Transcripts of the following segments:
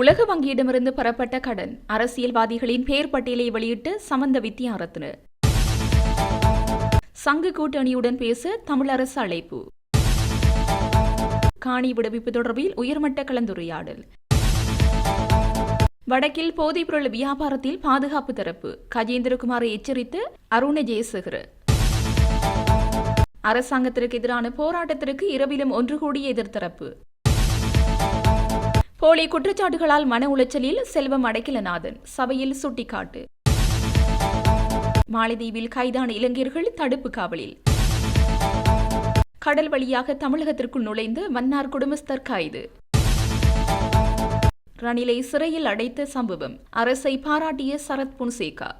உலக வங்கியிடமிருந்து பெறப்பட்ட கடன் அரசியல்வாதிகளின் பெயர் பட்டியலை வெளியிட்டு சமந்த வித்யாரத்ன சங்கு கூட்டணியுடன் பேச தமிழரசு அழைப்பு. காணி விடுவிப்பு தொடர்பில் உயர்மட்ட கலந்துரையாடல். வடக்கில் போதைப்பொருள் வியாபாரத்தில் பாதுகாப்பு தரப்பு. கஜேந்திரகுமாரை எச்சரித்து அருண ஜெயசேகர் அரசாங்கத்திற்கு எதிரான போராட்டத்திற்கு இரவிலும் ஒன்று கூடிய எதிர்த்தரப்பு. போலி குற்றச்சாட்டுகளால் மன உளைச்சலில் செல்வம் அடைக்கலநாதன் சபையில் சுட்டிக்காட்டு. மாலைதீவில் கைதான இளைஞர்கள் தடுப்பு காவலில். கடல் வழியாக தமிழகத்திற்குள் நுழைந்து மன்னார் குடும்பஸ்தர் கைது. ரணிலை சிறையில் அடைத்த சம்பவம் அரசை பாராட்டிய சரத் புன்சேகா.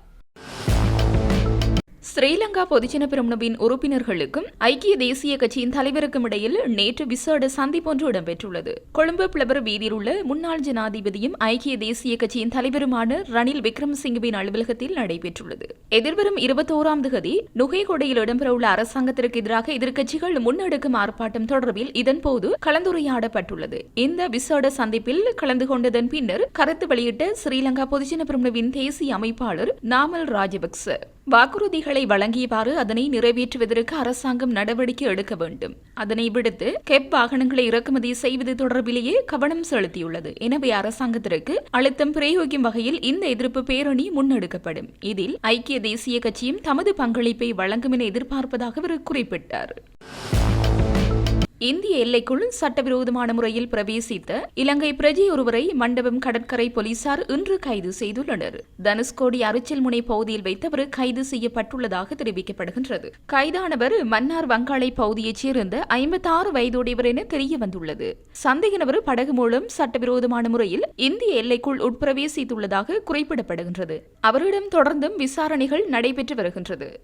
ஸ்ரீலங்கா பொதுஜன பெருமனவின் உறுப்பினர்களுக்கும் ஐக்கிய தேசிய கட்சியின் தலைவருக்கும் இடையில் நேற்று விசேட சந்திப்பொன்று இடம்பெற்றுள்ளது. கொழும்பு பிளவர் வீதியில் உள்ள முன்னாள் ஜனாதிபதியும் ஐக்கிய தேசிய கட்சியின் தலைவருமான ரணில் விக்ரமசிங்கவின் அலுவலகத்தில் நடைபெற்றுள்ளது. எதிர்வரும் இருபத்தோராம் தேதி நுகைகொடையில் இடம்பெறவுள்ள அரசாங்கத்திற்கு எதிராக எதிர்க்கட்சிகள் முன்னெடுக்கும் ஆர்ப்பாட்டம் தொடர்பில் இதன்போது கலந்துரையாடப்பட்டுள்ளது. இந்த விசேட சந்திப்பில் கலந்து கொண்டதன் பின்னர் கருத்து வெளியிட்ட ஸ்ரீலங்கா பொதுஜன பெருமனவின் தேசிய அமைப்பாளர் நாமல் ராஜபக்ச. வாக்குறுதிகளை வழங்கியவாறு அதனை நிறைவேற்றுவதற்கு அரசாங்கம் நடவடிக்கை எடுக்க வேண்டும். அதனை விடுத்து கெப் வாகனங்களை இறக்குமதி செய்வது தொடர்பிலேயே கவனம் செலுத்தியுள்ளது. எனவே அரசாங்கத்திற்கு அழுத்தம் பிரயோகிக்கும் வகையில் இந்த எதிர்ப்பு பேரணி முன்னெடுக்கப்படும். இதில் ஐக்கிய தேசிய கட்சியும் தமது பங்களிப்பை வழங்கும் என எதிர்பார்ப்பதாக அவர் குறிப்பிட்டார். இந்திய எல்லைக்குள் சட்டவிரோதமான முறையில் பிரவேசித்த இலங்கை பிரஜை ஒருவரை மண்டபம் கடற்கரை போலீசார் இன்று கைது செய்துள்ளனர். தனுஷ்கோடி அரிச்சல்முனை பகுதியில் வைத்தவர் கைது செய்யப்பட்டுள்ளதாக தெரிவிக்கப்படுகின்றது. கைதானவர் மன்னார் வங்காளை பகுதியைச் சேர்ந்த ஐம்பத்தாறு வயதுடையவர் என தெரிய வந்துள்ளது சந்தேக நபர் படகு மூலம் சட்டவிரோதமான முறையில் இந்திய எல்லைக்குள் உட்பிரவேசித்துள்ளதாக குறிப்பிடப்படுகின்றது. அவரிடம் தொடர்ந்தும் விசாரணைகள் நடைபெற்று வருகின்றது.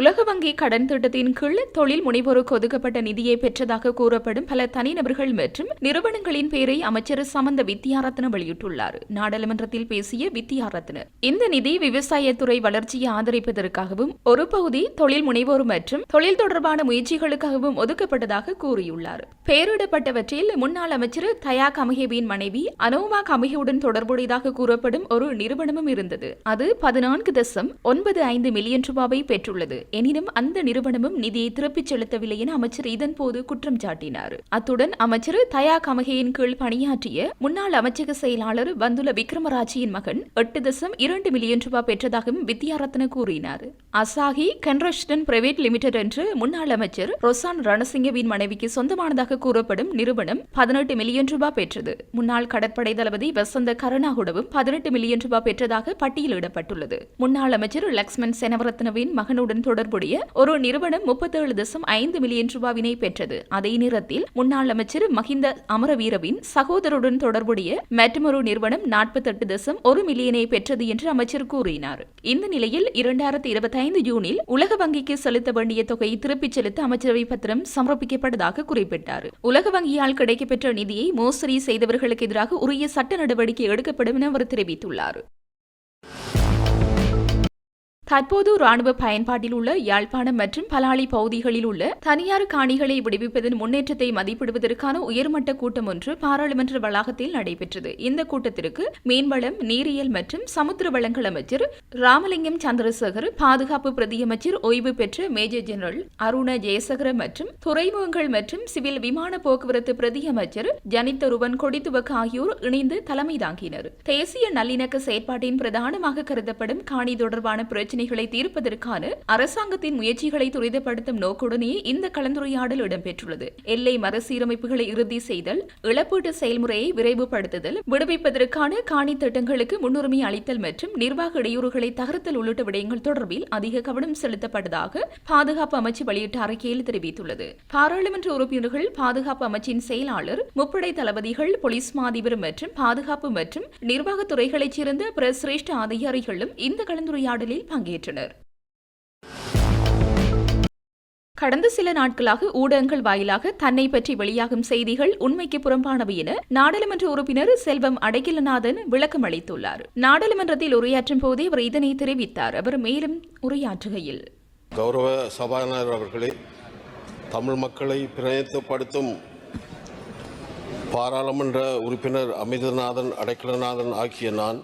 உலக வங்கி கடன் திட்டத்தின் கீழ் தொழில் முனைவோருக்கு ஒதுக்கப்பட்ட நிதியை பெற்றதாக கூறப்படும் பல தனிநபர்கள் மற்றும் நிறுவனங்களின் பெயரை அமைச்சர் சமந்த வித்யாரத்ன வெளியிட்டுள்ளார். நாடாளுமன்றத்தில் பேசிய வித்யாரத்ன இந்த நிதி விவசாயத்துறை வளர்ச்சியை ஆதரிப்பதற்காகவும் ஒரு பகுதி தொழில் முனைவோர் மற்றும் தொழில் தொடர்பான முயற்சிகளுக்காகவும் ஒதுக்கப்பட்டதாக கூறியுள்ளார். பெயரிடப்பட்டவற்றில் முன்னாள் அமைச்சர் தயா கமஹேபியின் மனைவி அனோமா கமஹேவுடன் தொடர்புடையதாக கூறப்படும் ஒரு நிறுவனமும் இருந்தது. அது பதினான்கு தசம் ஒன்பது ஐந்து மில்லியன் ரூபாவை பெற்றுள்ளது. எனினும் அந்த நிறுவனமும் நிதியை திருப்பிச் செலுத்தவில்லை என அமைச்சர் இதன்போது குற்றம் சாட்டினார். அத்துடன் அமைச்சர் தயா கமகையின் கீழ் பணியாற்றிய முன்னாள் அமைச்சக செயலாளர் பந்துல விக்ரமராஜியின் மகன் எட்டு தசம் இரண்டு மில்லியன் ரூபாய் பெற்றதாகவும் வித்யாரத்ன கூறினார். அசாகி கன்ரஷ்டன் பிரைவேட் லிமிடெட் என்று முன்னாள் அமைச்சர் ரொசான் ரணசிங்கவின் மனைவிக்கு சொந்தமானதாக கூறப்படும் நிறுவனம் பதினெட்டு மில்லியன் ரூபாய் பெற்றது. முன்னாள் கடற்படை தளபதி வசந்த கருணாகுடவும் பதினெட்டு மில்லியன் ரூபாய் பெற்றதாக பட்டியலிடப்பட்டுள்ளது. முன்னாள் அமைச்சர் லக்ஷ்மண் செனவரத்னவின் மகனுடன் தொடர்புடைய ஒரு நிறுவனம் முப்பத்தேழு தசம் ஐந்து மில்லியன் ரூபாவினை பெற்றது. அதே நேரத்தில் முன்னாள் அமைச்சர் மஹிந்த அமரவீரவின் சகோதரருடன் தொடர்புடைய மற்றொரு நிறுவனம் நாற்பத்தெட்டு தசம் ஒரு மில்லியனை பெற்றது என்று அமைச்சர் கூறினார். இந்த நிலையில் இரண்டாயிரத்தி இருபத்தைந்து ஜூனில் உலக வங்கிக்கு செலுத்த வேண்டிய தொகையை திருப்பிச் செலுத்த அமைச்சரவை பத்திரம் சமர்ப்பிக்கப்பட்டதாக குறிப்பிட்டார். உலக வங்கியால் கிடைக்கப்பெற்ற நிதியை மோசடி செய்தவர்களுக்கு எதிராக உரிய சட்ட நடவடிக்கை எடுக்கப்படும் என அவர் தெரிவித்துள்ளார். தற்போது ராணுவ பயன்பாட்டில் உள்ள யாழ்ப்பாணம் மற்றும் பலாலி பகுதிகளில் உள்ள தனியார் காணிகளை விடுவிப்பதன் முன்னேற்றத்தை மதிப்பிடுவதற்கான உயர்மட்ட கூட்டம் ஒன்று பாராளுமன்ற வளாகத்தில் நடைபெற்றது. இந்த கூட்டத்திற்கு மீன்வளம் நீரியல் மற்றும் சமுத்திர வளங்கள் அமைச்சர் ராமலிங்கம் சந்திரசேகர் பாதுகாப்பு பிரதியமைச்சர் ஓய்வு பெற்ற மேஜர் ஜெனரல் அருண ஜெயசகர மற்றும் துறைமுகங்கள் மற்றும் சிவில் விமான போக்குவரத்து பிரதியமைச்சர் ஜனித்தருவன் கொடித்துவக் ஆகியோர் இணைந்து தலைமை தாங்கினர். தேசிய நல்லிணக்க செயற்பாட்டின் பிரதானமாக கருதப்படும் காணி தொடர்பான பிரச்சினை பிரச்சினைகளை தீர்ப்பதற்கான அரசாங்கத்தின் முயற்சிகளை துரிதப்படுத்தும் நோக்குடனே இந்த கலந்துரையாடல் இடம்பெற்றுள்ளது. எல்லை மறுசீரமைப்புகளை இறுதி செய்தல் இழப்பீட்டு செயல்முறையை விரைவுபடுத்துதல் விடுவிப்பதற்கான காணி திட்டங்களுக்கு முன்னுரிமை அளித்தல் மற்றும் நிர்வாக இடையூறுகளை தகர்த்தல் உள்ளிட்ட விடயங்கள் தொடர்பில் அதிக கவனம் செலுத்தப்பட்டதாக பாதுகாப்பு அமைச்சு வெளியிட்ட அறிக்கையில் தெரிவித்துள்ளது. பாராளுமன்ற உறுப்பினர்கள் பாதுகாப்பு அமைச்சின் செயலாளர் முப்படை தளபதிகள் போலீஸ் மாதிபர் மற்றும் பாதுகாப்பு மற்றும் நிர்வாகத்துறைகளைச் சேர்ந்த பிற சிரேஷ்ட அதிகாரிகளும் இந்த கலந்துரையாடலில் பங்கேற்றனர். பங்கேற்றனர் கடந்த சில நாட்களாக ஊடகங்கள் வாயிலாக தன்னை பற்றி வெளியாகும் செய்திகள் உண்மைக்கு புறம்பானவை என நாடாளுமன்ற உறுப்பினர் செல்வம் அடகிலநாதன் விளக்கம் அளித்துள்ளார். நாடாளுமன்றத்தில் உரையாற்றும் போதே அவர் இதனை தெரிவித்தார். அவர் மேலும் உரையாற்றுகையில் கௌரவ சபாநாயகர் அவர்களே தமிழ் மக்களை பிரயத்தப்படுத்தும் பாராளுமன்ற உறுப்பினர் அமிர்தநாதன் அடைக்கலநாதன் ஆகிய நான்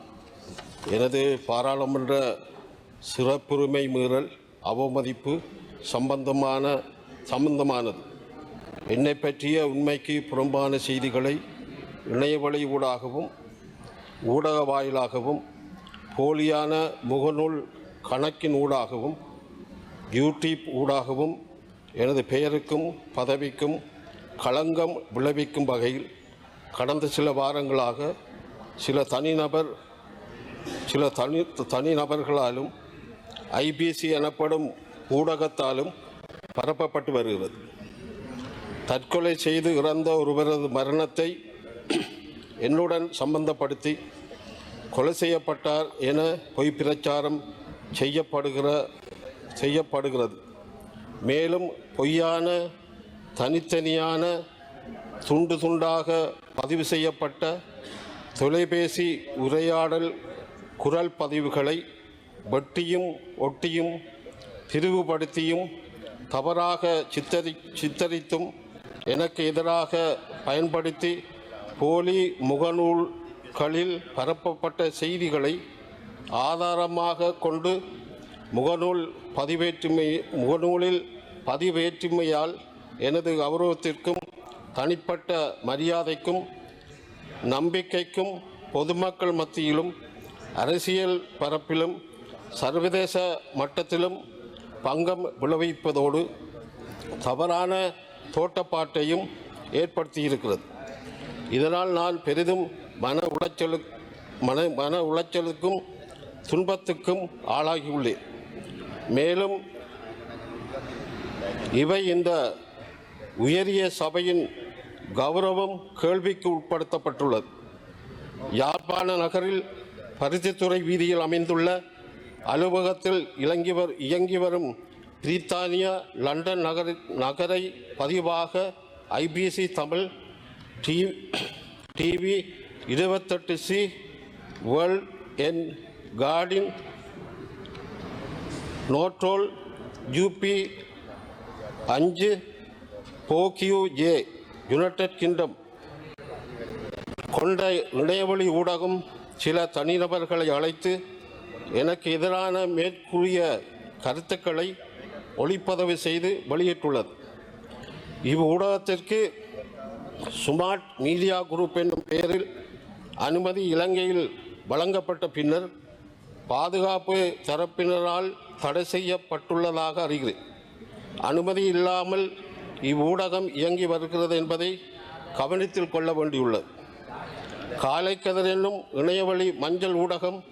எனது பாராளுமன்ற சிறப்புரிமை மீறல் அவமதிப்பு சம்பந்தமான சம்பந்தமானது. என்னை பற்றிய உண்மைக்கு புறம்பான செய்திகளை இணையவழி ஊடாகவும் ஊடக வாயிலாகவும் போலியான முகநூல் கணக்கின் ஊடாகவும் யூடியூப் ஊடாகவும் எனது பெயருக்கும் பதவிக்கும் களங்கம் விளைவிக்கும் வகையில் கடந்த சில வாரங்களாக சில தனிநபர் சில தனி தனிநபர்களாலும் ஐபிசி எனப்படும் ஊடகத்தாலும் பரப்பப்பட்டு வருகிறது. தற்கொலை செய்து இறந்த ஒருவரது மரணத்தை என்னுடன் சம்பந்தப்படுத்தி கொலை செய்யப்பட்டார் என பொய் பிரச்சாரம் செய்யப்படுகிற செய்யப்படுகிறது. மேலும் பொய்யான தனித்தனியான துண்டு துண்டாக பதிவு செய்யப்பட்ட தொலைபேசி உரையாடல் குரல் பதிவுகளை வெட்டியும் ஒட்டியும் பிரிவுபடுத்தியும் தவறாக சித்தரி சித்தரித்தும் எனக்கு எதிராக பயன்படுத்தி போலி முகநூல்களில் பரப்பப்பட்ட செய்திகளை ஆதாரமாக கொண்டு முகநூல் பதிவேற்றுமை முகநூலில் பதிவேற்றுமையால் எனது கௌரவத்திற்கும் தனிப்பட்ட மரியாதைக்கும் நம்பிக்கைக்கும் பொதுமக்கள் மத்தியிலும் அரசியல் பரப்பிலும் சர்வதேச மட்டத்திலும் பங்கம் விளைவிப்பதோடு தவறான தோட்டப்பாட்டையும் ஏற்படுத்தியிருக்கிறது. இதனால் நான் பெரிதும் மன உளைச்சலு மன மன உளைச்சலுக்கும் துன்பத்துக்கும் ஆளாகியுள்ளேன். மேலும் இவை இந்த உயரிய சபையின் கௌரவம் கேள்விக்கு உட்படுத்தப்பட்டுள்ளது. யாழ்ப்பாண நகரில் பருத்தித்துறை வீதியில் அமைந்துள்ள அலுவலகத்தில் இலங்கி வர் இயங்கி வரும் பிரித்தானியா லண்டன் நகர நகரை பதிவாக ஐபிசி தமிழ் டி டிவி இருபத்தெட்டு சி வேர்ல்ட் என் கார்டின் நோட்ரோல் யூபி அஞ்சு போக்கியூ ஜே யுனைடெட் கிங்டம் கொண்ட இணையவழி ஊடகம் சில தனிநபர்களை அழைத்து எனக்கு எதிரான மேற்கூறிய கருத்துக்களை ஒளிப்பதிவு செய்து வெளியிட்டுள்ளது. இவ் ஊடகத்திற்கு ஸ்மார்ட் மீடியா குரூப் என்னும் பெயரில் அனுமதி இலங்கையில் வழங்கப்பட்ட பின்னர் பாதுகாப்பு தரப்பினரால் தடை செய்யப்பட்டுள்ளதாக அறிகிறேன் அனுமதி இல்லாமல் இவ்வூடகம் இயங்கி வருகிறது என்பதை கவனத்தில் கொள்ள வேண்டியுள்ளது. காலைக்கதிர் என்னும் இணையவழி மஞ்சள் ஊடகம்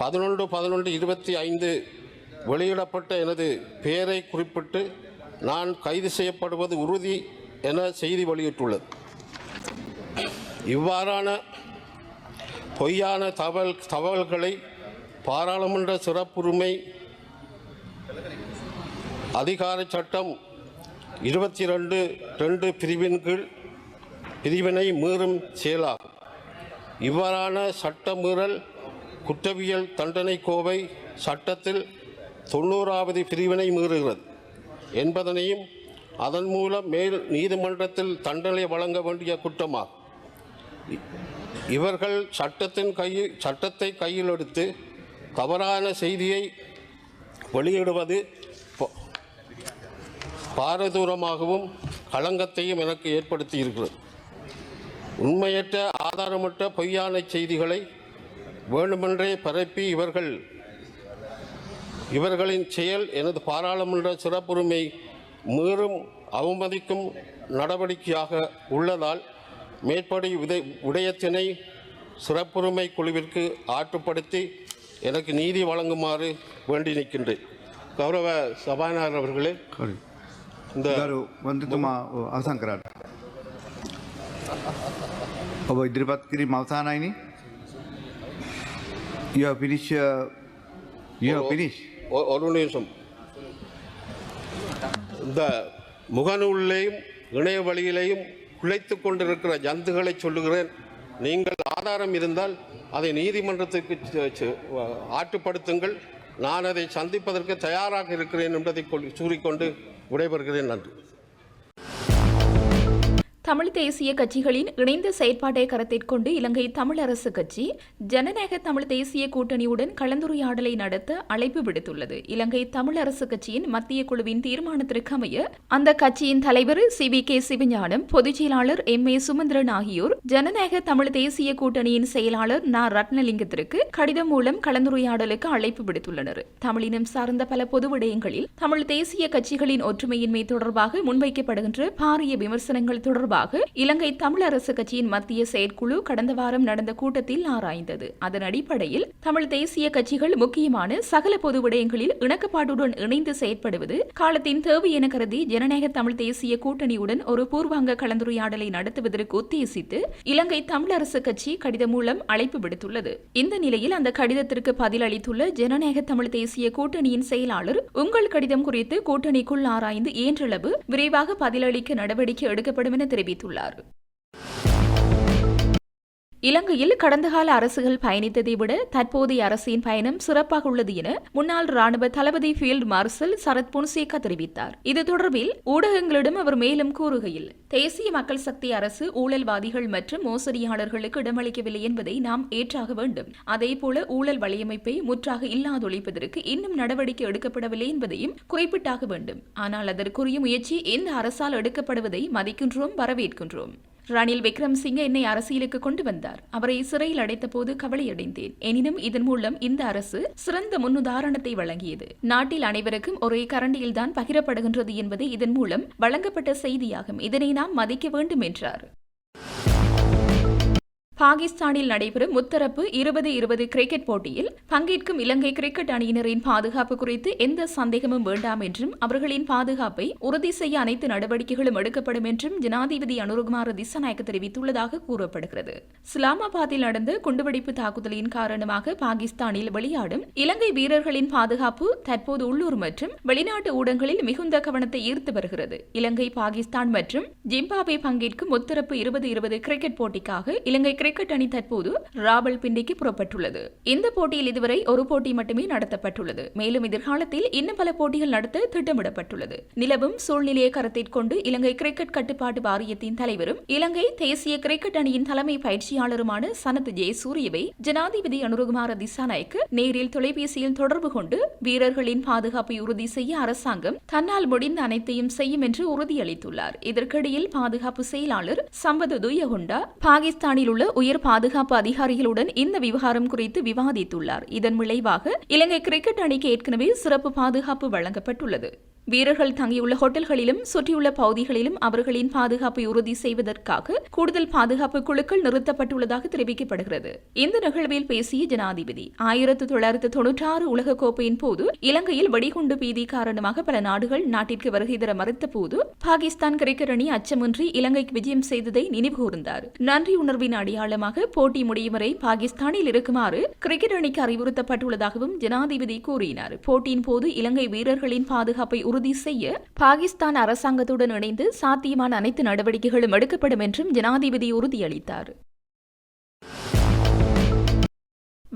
பதினொன்று பதினொன்று இருபத்தி ஐந்து வெளியிடப்பட்ட எனது பெயரை குறிப்பிட்டு நான் கைது செய்யப்படுவது உறுதி என செய்தி வெளியிட்டுள்ளது. இவ்வாறான பொய்யான தகவல் தகவல்களை பாராளுமன்ற சிறப்புரிமை அதிகார சட்டம் இருபத்தி ரெண்டு ரெண்டு பிரிவின் கீழ் பிரிவினை மீறும் செயலாகும். இவ்வாறான சட்ட மீறல் குற்றவியல் தண்டனை கோவை சட்டத்தில் தொண்ணூறாவது பிரிவினை மீறுகிறது. என்பதனையும் அதன் மூலம் மேல் நீதிமன்றத்தில் தண்டனை வழங்க வேண்டிய குற்றமாகும். இவர்கள் சட்டத்தின் கையில் சட்டத்தை கையில் எடுத்து தவறான செய்தியை வெளியிடுவது பாரதூரமாகவும் களங்கத்தையும் எனக்கு ஏற்படுத்தி இருக்கிறது உண்மையற்ற ஆதாரமற்ற பொய்யான செய்திகளை வேண்டுமென்றே பரப்பி இவர்கள் இவர்களின் செயல் எனது பாராளுமன்ற சிறப்புரிமை மீறும் அவமதிக்கும் நடவடிக்கையாக உள்ளதால் மேற்படி விதை விடயத்தினை சிறப்புரிமை குழுவிற்கு ஆற்றுப்படுத்தி எனக்கு நீதி வழங்குமாறு வேண்டி நிற்கின்றேன் கௌரவ சபாநாயகர் அவர்களே හරි. இந்த ගරු වන්දතුමා අවසං කරන්න. ඔබ ඉදිරිපත් කිරීම අවසානයිනි. You have finished, uh, you have finished. ஒ- ஒரு நிமிஷம் இந்த முகநூலிலேயும் இணைய வழியிலேயும் குலைத்து கொண்டிருக்கிற ஜந்துகளை சொல்லுகிறேன் நீங்கள் ஆதாரம் இருந்தால் அதை நீதிமன்றத்துக்கு ஆட்டுப்படுத்துங்கள் நான் அதை சந்திப்பதற்கு தயாராக இருக்கிறேன் என்பதை கூறிக்கொண்டு விடைபெறுகிறேன் நன்றி தமிழ் தேசிய கட்சிகளின் இணைந்த செயற்பாட்டை கருத்தில் கொண்டு இலங்கை தமிழரசு கட்சி ஜனநாயக தமிழ் தேசிய கூட்டணியுடன் கலந்துரையாடலை நடத்த அழைப்பு விடுத்துள்ளது. இலங்கை தமிழரசு கட்சியின் மத்திய குழுவின் தீர்மானத்திற்கு அமைய அந்த கட்சியின் தலைவர் சி. வி. கே. சிவஞானம் பொதுச் செயலாளர் எம். ஏ. சுமந்திரன் ஆகியோர் ஜனநாயக தமிழ் தேசிய கூட்டணியின் செயலாளர் நா. ரத்னலிங்கத்திற்கு கடிதம் மூலம் கலந்துரையாடலுக்கு அழைப்பு விடுத்துள்ளனர். தமிழினம் சார்ந்த பல பொது விடயங்களில் தமிழ் தேசிய கட்சிகளின் ஒற்றுமையின்மை தொடர்பாக முன்வைக்கப்படுகின்ற பாரிய விமர்சனங்கள் தொடர்பாக இலங்கை தமிழரசு கட்சியின் மத்திய செயற்குழு கடந்த வாரம் நடந்த கூட்டத்தில் ஆராய்ந்தது. அதன் அடிப்படையில் தமிழ் தேசிய கட்சிகள் முக்கியமான சகல பொது விடயங்களில் இணக்கப்பாட்டுடன் இணைந்து செயற்படுவது காலத்தின் தேவை என கருதி ஜனநாயக தமிழ் தேசிய கூட்டணியுடன் ஒரு பூர்வாங்க கலந்துரையாடலை நடத்துவதற்கு உத்தேசித்து இலங்கை தமிழரசு கட்சி கடிதம் மூலம் அழைப்பு விடுத்துள்ளது. இந்த நிலையில் அந்த கடிதத்திற்கு பதில் அளித்துள்ள ஜனநாயக தமிழ் தேசிய கூட்டணியின் செயலாளர் உங்கள் கடிதம் குறித்து கூட்டணிக்குள் ஆராய்ந்து இயன்றளவு விரைவாக பதிலளிக்க நடவடிக்கை எடுக்கப்படும் என தெரிவித்துள்ளார் இலங்கையில் கடந்த கால அரசுகள் பயணித்ததை விட தற்போதைய அரசின் பயணம் சிறப்பாக உள்ளது என முன்னாள் ராணுவ தளபதி ஃபீல்டு மார்ஷல் சரத் பொன்சேகா தெரிவித்தார். இது தொடர்பில் ஊடகங்களிடம் அவர் மேலும் கூறுகையில் தேசிய மக்கள் சக்தி அரசு ஊழல்வாதிகள் மற்றும் மோசடியாளர்களுக்கு இடமளிக்கவில்லை என்பதை நாம் ஏற்றாக வேண்டும். அதேபோல ஊழல் வலையமைப்பை முற்றாக இல்லாதொழிப்பதற்கு இன்னும் நடவடிக்கை எடுக்கப்படவில்லை என்பதையும் குறிப்பிட்டாக வேண்டும். ஆனால் அதற்குரிய முயற்சி எந்த அரசால் எடுக்கப்படுவதை மதிக்கின்றோம் வரவேற்கின்றோம். ரணில் விக்ரம்சிங்கே என்னை அரசியலுக்கு கொண்டு வந்தார். அவரை சிறையில் அடைத்தபோது கவலையடைந்தேன். எனினும் இதன் மூலம் இந்த அரசு சிறந்த முன்னுதாரணத்தை வழங்கியது. நாட்டில் அனைவருக்கும் ஒரே கரண்டியில்தான் பகிரப்படுகின்றது என்பது இதன் மூலம் வழங்கப்பட்ட செய்தியாகும். இதனை நாம் மதிக்க வேண்டும் என்றார். பாகிஸ்தானில் நடைபெறும் முத்தரப்பு இருபது இருபது கிரிக்கெட் போட்டியில் பங்கேற்கும் இலங்கை கிரிக்கெட் அணியினரின் பாதுகாப்பு குறித்து எந்த சந்தேகமும் வேண்டாம் என்றும் அவர்களின் பாதுகாப்பை உறுதி செய்ய அனைத்து நடவடிக்கைகளும் எடுக்கப்படும் என்றும் ஜனாதிபதி அனுருகுமார திசநாயக்க தெரிவித்துள்ளதாக கூறப்படுகிறது. இஸ்லாமாபாத்தில் நடந்த குண்டுவெடிப்பு தாக்குதலின் காரணமாக பாகிஸ்தானில் விளையாடும் இலங்கை வீரர்களின் பாதுகாப்பு தற்போது உள்ளூர் மற்றும் வெளிநாட்டு ஊடகங்களில் மிகுந்த கவனத்தை ஈர்த்து வருகிறது. இலங்கை பாகிஸ்தான் மற்றும் ஜிம்பாபே பங்கேற்கும் முத்தரப்பு இருபது இருபது கிரிக்கெட் போட்டிக்காக இலங்கை கிரிக்கெட் அணி தற்போது ராவல்பிண்டிக்கு புறப்பட்டுள்ளது. இந்த போட்டியில் இதுவரை ஒரு போட்டி மட்டுமே நடத்தப்பட்டுள்ளது. மேலும் எதிர்காலத்தில் இன்னும் பல போட்டிகள் நடத்த திட்டமிடப்பட்டுள்ளது. நிலவும் சூழ்நிலையை கருத்தில் கொண்டு இலங்கை கிரிக்கெட் கட்டுப்பாட்டு வாரியத்தின் தலைவரும் இலங்கை தேசிய கிரிக்கெட் அணியின் தலைமை பயிற்சியாளருமான சனத் ஜெயசூரியவை ஜனாதிபதி அனுரகுமார திசாநாயக்கு நேரில் தொலைபேசியில் தொடர்பு கொண்டு வீரர்களின் பாதுகாப்பை உறுதி செய்ய அரசாங்கம் தன்னால் முடிந்த அனைத்தையும் செய்யும் என்று உறுதியளித்துள்ளார். இதற்கிடையில் பாதுகாப்பு செயலாளர் சம்பத துயகுண்டா பாகிஸ்தானில் உள்ள உயர் பாதுகாப்பு அதிகாரிகளுடன் இந்த விவகாரம் குறித்து விவாதித்துள்ளார். இதன் விளைவாக இலங்கை கிரிக்கெட் அணிக்கு ஏற்கனவே சிறப்பு பாதுகாப்பு வழங்கப்பட்டுள்ளது. வீரர்கள் தங்கியுள்ள ஹோட்டல்களிலும் சுற்றியுள்ள பகுதிகளிலும் அவர்களின் பாதுகாப்பை உறுதி செய்வதற்காக கூடுதல் பாதுகாப்பு குழுக்கள் நிறுத்தப்பட்டுள்ளதாக தெரிவிக்கப்படுகிறது. இந்த நிகழ்வில் பேசிய ஜனாதிபதி ஆயிரத்து தொள்ளாயிரத்து தொன்னூற்றாறு உலகக்கோப்பையின் போது இலங்கையில் வெடிகுண்டு பீதி காரணமாக பல நாடுகள் நாட்டிற்கு வருகை தர மறுத்த போது பாகிஸ்தான் கிரிக்கெட் அணி அச்சமின்றி இலங்கைக்கு விஜயம் செய்ததை நினைவு கூர்ந்தார். நன்றி உணர்வின் அடையாளமாக போட்டி முடியும் வரை பாகிஸ்தானில் இருக்குமாறு கிரிக்கெட் அணிக்கு அறிவுறுத்தப்பட்டுள்ளதாகவும் ஜனாதிபதி கூறினார். போட்டியின் போது இலங்கை வீரர்களின் பாதுகாப்பை உறுதி செய்ய பாகிஸ்தான் அரசாங்கத்துடன் இணைந்து சாத்தியமான அனைத்து நடவடிக்கைகளும் எடுக்கப்படும் என்றும் ஜனாதிபதி உறுதியளித்தார்.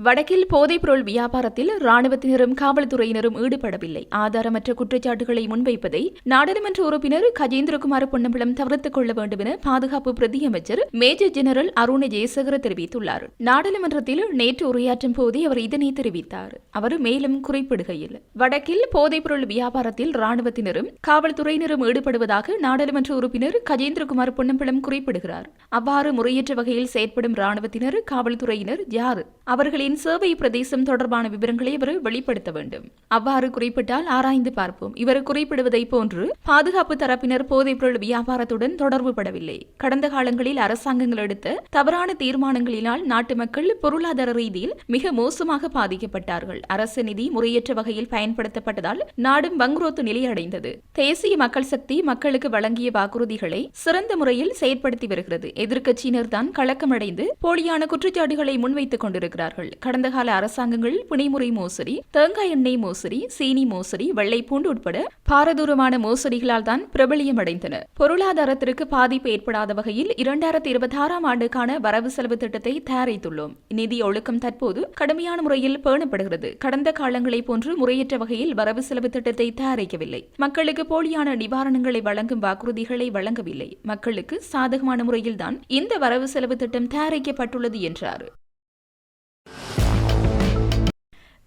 வடக்கில் போதைப்பொருள் வியாபாரத்தில் ராணுவத்தினரும் காவல்துறையினரும் ஈடுபடவில்லை. ஆதாரமற்ற குற்றச்சாட்டுகளை முன்வைப்பதை நாடாளுமன்ற உறுப்பினர் கஜேந்திரகுமார் பொன்னம்பலம் தவிர்த்துக் கொள்ள வேண்டும் என பாதுகாப்பு பிரதியமைச்சர் மேஜர் ஜெனரல் அருண ஜெயசேகர தெரிவித்துள்ளார். நாடாளுமன்றத்தில் நேற்று உரையாற்றும் போதே அவர் இதனை தெரிவித்தார். அவர் மேலும் குறிப்பிடுகையில் வடக்கில் போதைப்பொருள் வியாபாரத்தில் ராணுவத்தினரும் காவல்துறையினரும் ஈடுபடுவதாக நாடாளுமன்ற உறுப்பினர் கஜேந்திரகுமார் பொன்னம்பலம் குறிப்பிடுகிறார். அவ்வாறு முறையற்ற வகையில் செயற்படும் ராணுவத்தினர் காவல்துறையினர் யார்? அவர்களின் சேவை பிரதேசம் தொடர்பான விவரங்களை அவர் வெளிப்படுத்த வேண்டும். அவ்வாறு குறிப்பிட்டால் ஆராய்ந்து பார்ப்போம். இவர் குறிப்பிடுவதை போன்று பாதுகாப்பு தரப்பினர் போதைப்பொருள் வியாபாரத்துடன் தொடர்பு படவில்லை. கடந்த காலங்களில் அரசாங்கங்கள் எடுத்த தவறான தீர்மானங்களினால் நாட்டு மக்கள் பொருளாதார ரீதியில் மிக மோசமாக பாதிக்கப்பட்டார்கள். அரசு நிதி முறையற்ற வகையில் பயன்படுத்தப்பட்டதால் நாடும் வங்குரோத்து நிலையடைந்தது. தேசிய மக்கள் சக்தி மக்களுக்கு வழங்கிய வாக்குறுதிகளை சிறந்த முறையில் செயற்படுத்தி வருகிறது. எதிர்க்கட்சியினர் தான் கலக்கமடைந்து போலியான குற்றச்சாட்டுகளை முன்வைத்துக் கொண்டிருக்கிறார்கள். கடந்த கால அரசாங்கங்கள் புனைமுறை மோசடி தேங்காய் எண்ணெய் மோசடி சீனி மோசடி வெள்ளை பூண்டு உட்பட பாரதூரமான மோசடிகளால் தான் பிரபலியமடைந்தன பொருளாதாரத்திற்கு பாதிப்பு ஏற்படாத வகையில் இரண்டாயிரத்தி இருபத்தி ஆறாம் ஆண்டுக்கான வரவு செலவு திட்டத்தை தயாரித்துள்ளோம். நிதி ஒழுக்கம் தற்போது கடுமையான முறையில் பேணப்படுகிறது. கடந்த காலங்களைப் போன்று முறையற்ற வகையில் வரவு செலவு திட்டத்தை தயாரிக்கவில்லை. மக்களுக்கு போலியான நிவாரணங்களை வழங்கும் வாக்குறுதிகளை வழங்கவில்லை. மக்களுக்கு சாதகமான முறையில்தான் இந்த வரவு செலவு திட்டம் தயாரிக்கப்பட்டுள்ளது என்றார்.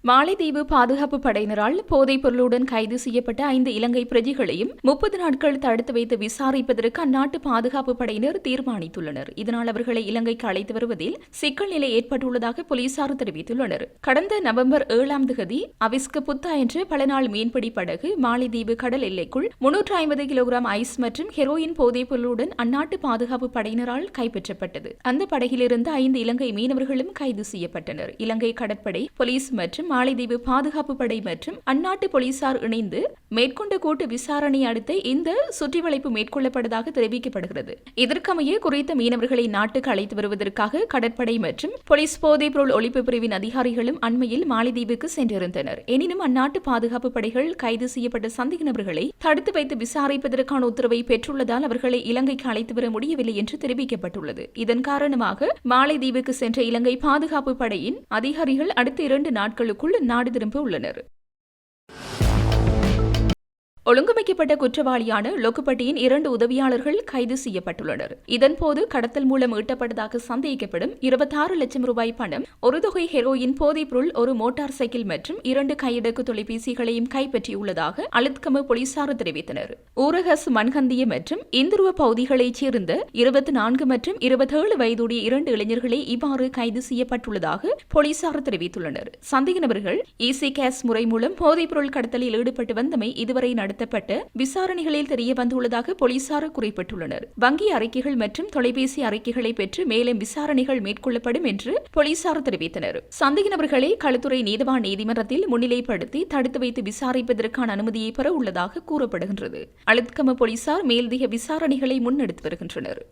மாலைதீவு பாதுகாப்பு படையினரால் போதைப் பொருளுடன் கைது செய்யப்பட்ட ஐந்து இலங்கை பிரஜைகளையும் முப்பது நாட்கள் தடுத்து வைத்து விசாரிப்பதற்கு அந்நாட்டு பாதுகாப்பு படையினர் தீர்மானித்துள்ளனர். இதனால் அவர்களை இலங்கைக்கு அழைத்து வருவதில் சிக்கல் நிலை ஏற்பட்டுள்ளதாக போலீசார் தெரிவித்துள்ளனர். கடந்த நவம்பர் ஏழாம் தேதி அவிஸ்கு புத்தா என்ற பல நாள் மீன்பிடி படகு மாலைதீவு கடல் எல்லைக்குள் முன்னூற்று ஐம்பது கிலோகிராம் ஐஸ் மற்றும் ஹெரோயின் போதைப் பொருளுடன் அந்நாட்டு பாதுகாப்பு படையினரால் கைப்பற்றப்பட்டது. அந்த படகிலிருந்து ஐந்து இலங்கை மீனவர்களும் கைது செய்யப்பட்டனர். இலங்கை கடற்படை போலீஸ் மற்றும் மாலைதீவு பாதுகாப்பு படை மற்றும் அந்நாட்டு போலீசார் இணைந்து மேற்கொண்ட கூட்டு விசாரணை அடுத்து இந்த சுற்றிவளைப்பு மேற்கொள்ளப்பட்டதாக தெரிவிக்கப்படுகிறது. இதற்கமைய குறித்த மீனவர்களை நாட்டுக்கு அழைத்து வருவதற்காக கடற்படை மற்றும் போலீஸ் போதைப் பொருள் ஒழிப்பு பிரிவின் அதிகாரிகளும் அண்மையில் மாலைதீவுக்கு சென்றிருந்தனர். எனினும் அந்நாட்டு பாதுகாப்பு படைகள் கைது செய்யப்பட்ட சந்தேக நபர்களை தடுத்து வைத்து விசாரிப்பதற்கான உத்தரவை பெற்றுள்ளதால் அவர்களை இலங்கைக்கு அழைத்து வர முடியவில்லை என்று தெரிவிக்கப்பட்டுள்ளது. இதன் காரணமாக மாலைதீவுக்கு சென்ற இலங்கை பாதுகாப்பு படையின் அதிகாரிகள் அடுத்த இரண்டு நாட்களுக்கு நாடு திரும்ப உள்ளனர். ஒழுங்கமைக்கப்பட்ட குற்றவாளியான லொக்குப்பட்டியின் இரண்டு உதவியாளர்கள் கைது செய்யப்பட்டுள்ளனர். இதன்போது கடத்தல் மூலம் ஈட்டப்பட்டதாக சந்தேகிக்கப்படும் இருபத்தாறு லட்சம் ரூபாய் பணம் ஒரு தொகை ஹெரோயின் போதைப்பொருள் ஒரு மோட்டார் சைக்கிள் மற்றும் இரண்டு கையடக்கு தொலைபேசிகளையும் கைப்பற்றியுள்ளதாக அழுத்கம போலீசார் தெரிவித்தனர். ஊரகஸ் மன்கந்திய மற்றும் இந்துருவ பகுதிகளைச் சேர்ந்த இருபத்தி நான்கு மற்றும் இருபத்தேழு வயதுடைய இரண்டு இளைஞர்களே இவ்வாறு கைது செய்யப்பட்டுள்ளதாக போலீசார் தெரிவித்துள்ளனர். சந்தேக நபர்கள் இசி கேஸ் முறை மூலம் போதைப்பொருள் கடத்தலில் ஈடுபட்டு வந்தமை இதுவரை நடத்தப்பட்டு விசாரணைகளில் தெரிய வந்துள்ளதாக போலீசார் குறிப்பிட்டுள்ளனர். வங்கி அறிக்கைகள் மற்றும் தொலைபேசி அறிக்கைகளை பெற்று மேலும் விசாரணைகள் மேற்கொள்ளப்படும் என்று போலீசார் தெரிவித்தனர். சந்தேக நபர்களை களுத்துறை நீதவான் நீதிமன்றத்தில் முன்னிலைப்படுத்தி தடுத்து வைத்து விசாரிப்பதற்கான அனுமதியை பெற உள்ளதாக கூறப்படுகின்றது. அழுத்கம போலீசார் மேல்திக விசாரணைகளை முன்னெடுத்து வருகின்றனர்.